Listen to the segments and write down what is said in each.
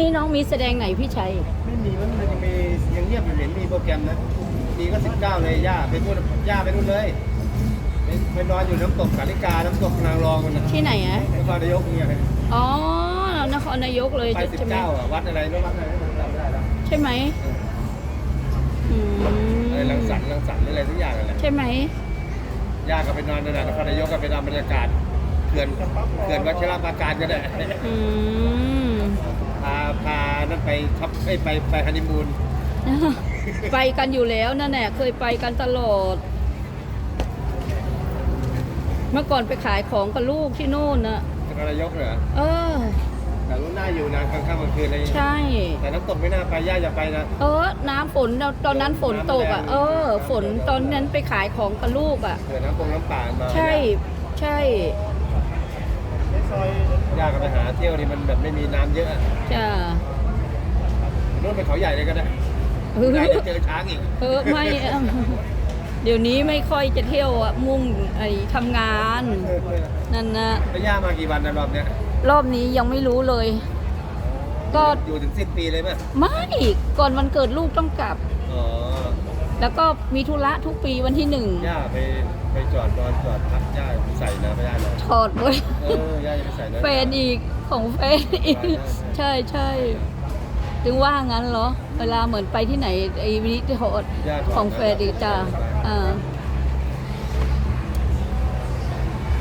นี้น้องมีแสดงไหนพี่ชัย ไม่มีมันมันยังมียังเงียบอยู่เห็นมีโปรแกรมนะมีก็สิบเก้าเลยย่าไปพูดย่าไปนู่นเลยไปไปนอนอยู่น้ำตกสาลิกาน้ำตกนางรองกันนะที่ไหนอะ นครนายกเนี่ยอ๋อ นครนายกเลยไปสิบใช่ไหมเก้าอะวัดอะไรไม่วัดอะไรไม่จำไม่ได้แล้วใช่ไหมอืมอะไรรังสรรค์รังสรรค์อะไรทุกอย่างนั่นแหละใช่ไหม ย่าก็ไปนอนในนครนายกก็ไปนอนบรรยากาศเขื่อนเขื่อนวัชรปราการก็ได้ อืม พาพานั่นไปช็อปไปไปไปฮันนีมูนไปกันอยู่แล้วนั่นแหละเคยไปกันตลอด เมื่อก่อนไปขายของกับลูกที่โน่นนะนครนายกเหรอเออ แต่รู้หน้าอยู่นะกลางค่ำกลางคืนอะไรอย่างเงี้ยใช่ แต่น้ำตกไม่น่าไปย่าอย่าไปนะ เออ น้ำฝนตอนนั้นฝนตกอะ เออ ฝนตอนนั้นไปขายของกับลูกอะ เผื่อน้ำปงน้ำป่ามา ใช่ ใช่ย่าก็ไป หาเที่ยวนี่มันแบบไม่มีน้ำเยอะอะจ้านู่นไปเขาใหญ่เลยก็ได้เออได้เจอช้างอีกเออไม่อะเดี๋ยวนี้ไม่ค่อยจะเที่ยวอะมุ่งไอ้ทำงานนั่นนะแล้วย่ามากี่วันนะรอบเนี้ยรอบนี้ยังไม่รู้เลย ก็อยู่ถึงสิ้นปีเลยไหมไม่ก่อนวันเกิดลูกต้องกลับอ๋อ แล้วก็มีธุระทุกปีวันที่หนึ่งย่าไปไปจอดนอนจอดพักย่าไปใส่นะไม่ได้นะถอดหมดเออย่าจะไปใส่นะแฟนอีกของแฟนอีก ใช่ใช่ถึงว่างั้นเหรอ เวลาเหมือนไปที่ไหนไอ้วินิถอดย่าถดของแฟนอีกจ้าอ่า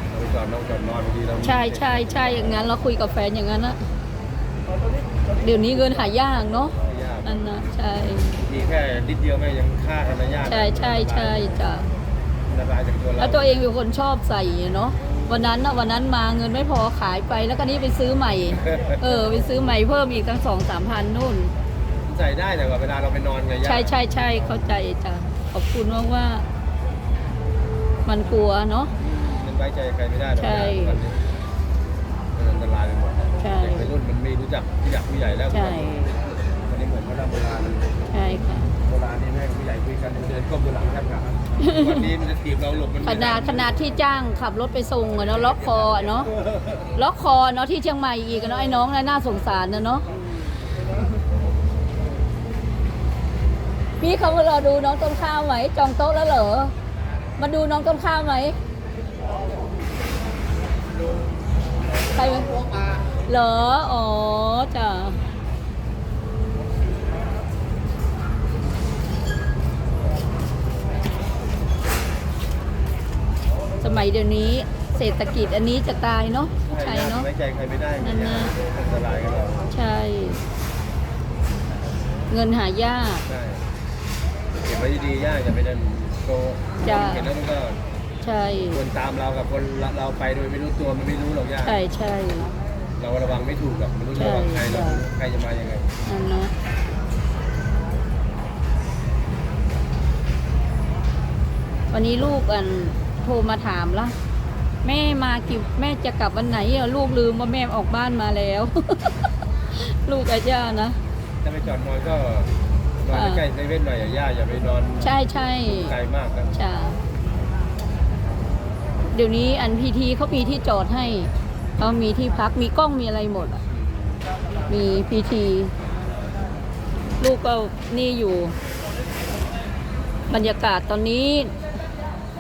เราไปจอดนอนจอดนอนบางทีเราใช่ใช่ใช่อย่างนั้นเราคุยกับแฟนอย่างนั้นนะเดี๋ยวนี้เงินหายากเนาะ ย่านั่นนะใช่มีแค่นิดเดียวแม่ยังฆ่ากันนะย่าใช่ใช่ใช่จ้ะระบายจากตัวเราแล้วตัวเองเป็นคนชอบใส่เนาะวันนั้นนะวันนั้นมาเงินไม่พอขายไปแล้วก็นี่ไปซื้อใหม่ เออ ไปซื้อใหม่เพิ่มอีกตั้งสองสามพันนู่น ใส่ได้แต่ว่าเวลาเราไปนอนไงย่าใช่ใช่ใช่เข้าใจจ้ะขอบคุณมากว่า มันกลัวเนาะมันไว้ใจใครไม่ได้หรอกใช่ย่าตอนนี้มันอันตรายไปหมดใช่เด็กวัยรุ่นมันไม่รู้จักผู้ใหญ่ผู้ใหญ่แล้วใช่ วันนี้เหมือนโบราณโบราณใช่ค่ะโบราณนี่แม่งผู้ใหญ่คุยกันเดินก้มดูหลังแทบขาดวันนี้มันจะถีบเราหลบมันขไม่ไนาดขนาดที่จ้างขับรถไปส่งอะเนาะล็อกคออะเนาะล็อกคอเนาะที่เชียงใหม่อีกอะเนาะไอ้น้องน่ะน่าสงสารนะเนาะพี่เขามารอดูน้องต้นข้าวไหมจองโต๊ะแล้วเหรอมาดูน้องต้นข้าวไหมใครไหมเหรออ๋อจ้ะ สมัยเดี๋ยวนี้เศรษฐกิจอันนี้จะตายเนาะใช่เนาะไว้ใจใครไม่ได้นั่นนะอันตรายกันเราใช่ เงินหายากใช่เก็บไว้ดีๆย่าอย่าไปเดินโตจ้ะ เห็นแล้วมันก็ใช่ คนตามเรากับคนเราไปโดยไม่รู้ตัวมันไม่รู้หรอกย่าใช่ใช่ เราระวังไม่ถูกหรอกไม่รู้จะระวังใครหรอกใช่ใครจะมายังไงนั่นเนาะวันนี้ลูกอันโทรมาถามละแม่มากี่แม่จะกลับวันไหนอะลูกลืมว่าแม่ออกบ้านมาแล้ว ลูกอาย่านะถ้าไปจอดนอนก็นอนอ่าใกล้ๆเซเว่นหน่อยอย่าย่าอย่าไปนอนใช่ใช่ไกลมากกันจ้ะเดี๋ยวนี้อันพีทีเขามีที่จอดให้เขามีที่พักมีกล้องมีอะไรหมดอะมีพีทีลูกก็นี่อยู่ บรรยากาศตอนนี้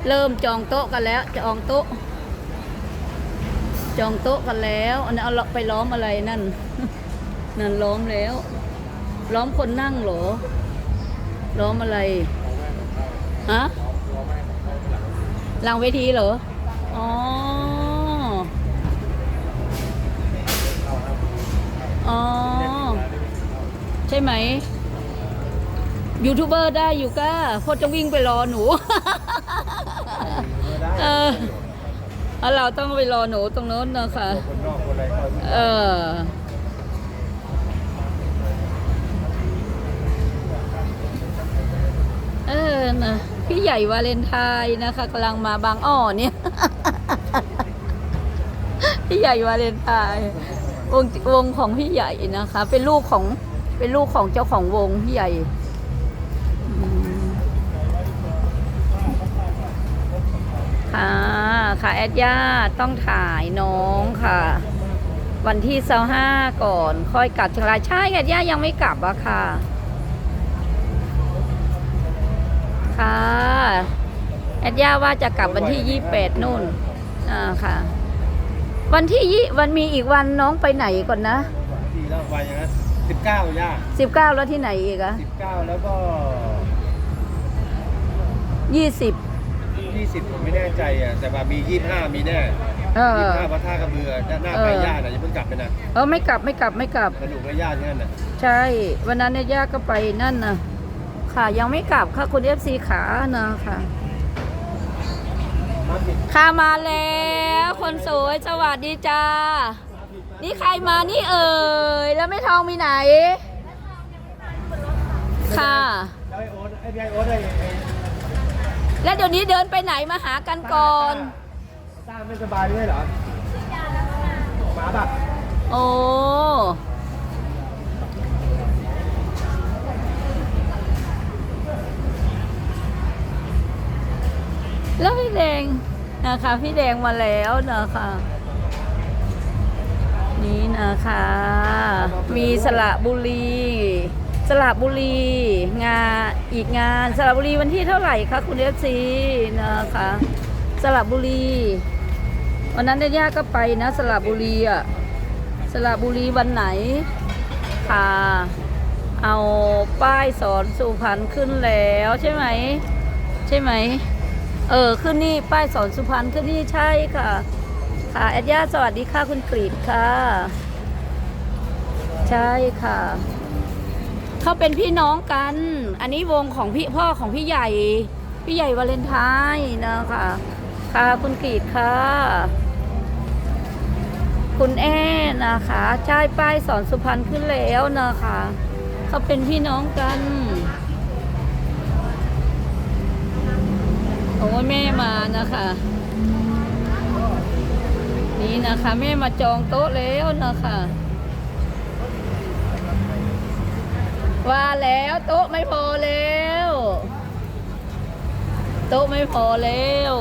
เริ่มจองโต๊ะกันแล้วจองโต๊ะ จองโต๊ะกันแล้วอันนั้นเอาไปล้อมอะไรนั่น นั่นล้อมแล้ว ล้อมคนนั่งหรอ ล้อมอะไรฮะหลังเวทีเหรอ อ๋อ อ๋อ ใช่ไหมยูทูบเบอร์ได้อยู่ก้าพอจะวิ่งไปรอหนู เออเอาเราต้องไปรอหนูตรงโน้นนะคะคนนอกคนอะไรเขาเออ เออนะพี่ใหญ่วาเลนไทน์นะคะกำลังมาบางอ้อเนี่ย พี่ใหญ่วาเลนไทน์วงวงของพี่ใหญ่นะคะ เป็นลูกของเป็นลูกของเจ้าของวงพี่ใหญ่ ค่ะค่ะแอดย่าต้องถ่ายน้องค่ะ วันที่เสาห้าก่อน ค่อยกลับเชียงรายใช่ค่ะย่ายังไม่กลับอะค่ะ ค่ะ แอดย่าว่าจะกลับวันที่ยี่แปดนู่นอ่าค่ะ วันที่ยี่วันมีอีกวันน้องไปไหนก่อนนะทีแล้ววันอย่างนั้นสิบเก้าย่าสิบเก้าแล้วที่ไหนอีกอะสิบเก้าแล้วก็ยี่สิบ ยี่สิบผมไม่แน่ใจอะแต่ว่ามียี่ห้ามีแน่เออ ยี่ห้าวัดท่ากระเบือด้านหน้าเออไปย่าน่ะอย่าเพิ่งกลับไปนะเออไม่กลับไม่กลับไม่กลับ สนุกและย่าที่นั่นน่ะใช่ วันนั้นเนี่ยย่าก็ไปนั่นนะค่ะ ยังไม่กลับค่ะคุณเอฟซีขานะค่ะ มาผิดค่ะมาแล้ว คนสวยสวัสดีจ้า นี่ใครมานี่เอ่ย แล้วไม่ทองมีไหน ค่ะ แล้วไอโอ๊ตไอพี่ไอโอ๊ตไอไอ้ แล้วเดี๋ยวนี้เดินไปไหนมาหากันก่อนต้าไม่สบายไม่ใช่เหรอหมาแบบโอ้แล้วพี่แดงนะคะพี่แดงมาแล้วนะคะนี่นะคะ มีสระบุรี สระบุรี งานอีกงานสระบุรีวันที่เท่าไหร่คะคุณเอฟซีนะคะสระบุรี วันนั้นเนี่ยย่าก็ไปนะสระบุรีอะสระบุรีวันไหนค่ะเอาป้ายสอนสุพรรณขึ้นแล้วใช่ไหมใช่ไหมเออขึ้นนี่ป้ายสอนสุพรรณขึ้นนี่ใช่ค่ะ ค่ะแอดย่าสวัสดีค่ะคุณกรีดค่ะ ใช่ค่ะ เขาเป็นพี่น้องกัน อันนี้วงของพี่พ่อของพี่ใหญ่ พี่ใหญ่วาเลนไทน์นะคะ ค่ะคุณกีดค่ะ คุณแอ้นะคะใช่ป้ายสอนสุพรรณขึ้นแล้วนะคะเขาเป็นพี่น้องกันโอ้ยแม่มานะคะ นี่นะคะ แม่มาจองโต๊ะแล้วนะคะ ว่าแล้วโต๊ะไม่พอแล้ว โต๊ะไม่พอแล้ว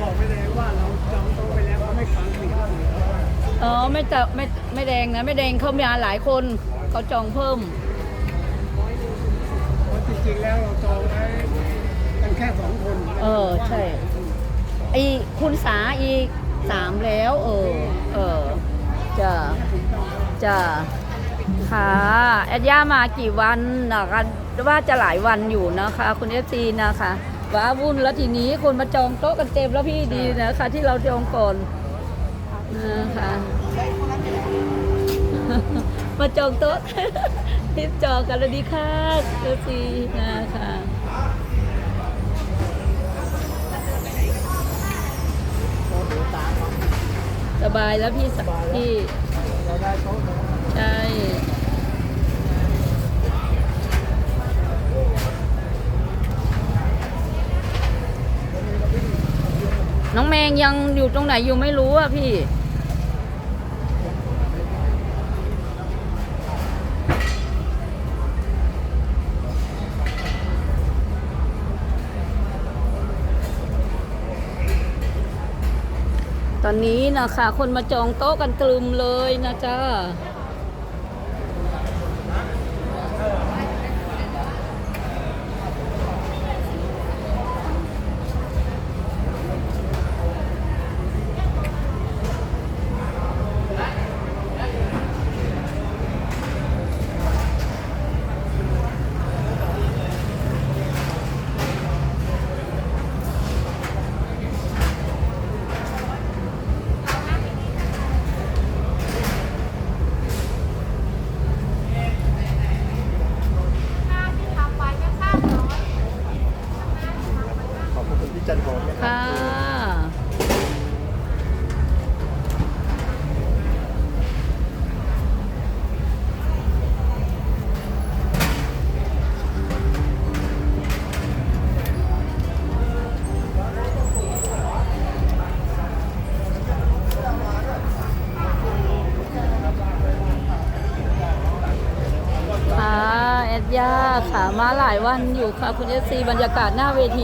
บอกไปเลยว่าเราจองโต๊ะไปแล้วเขาไม่ฟังสิ่งที่เหลืออ๋อไม่จะไม่ไม่แดงนะ ไม่แดงเขามาหลายคนเขาจองเพิ่ม ใช่ไอคุณสาอีกสามแล้ว เออ เออจะจะค่ะแอดย่ามากี่วันนะคะว่าจะหลายวันอยู่นะคะ คุณเอฟซีนะคะว้าวุ่นแล้วทีนี้คนมาจองโต๊ะกันเต็มแล้วพี่ดีนะคะ ที่เราจองก่อนนะคะมาจองโต๊ะรีบจองกันเลยดีค่ะเอฟซีนะคะ สบายแล้วพี่สักพี่ใช่น้องแมงยังอยู่ตรงไหนอยู่ไม่รู้อะพี่ อนนี้นะคะ คนมาจองโต๊ะกันตรึมเลยนะจ๊ะาหลายวันอยู่ค่ะคุณเอซีบรรยากาศหน้าเวที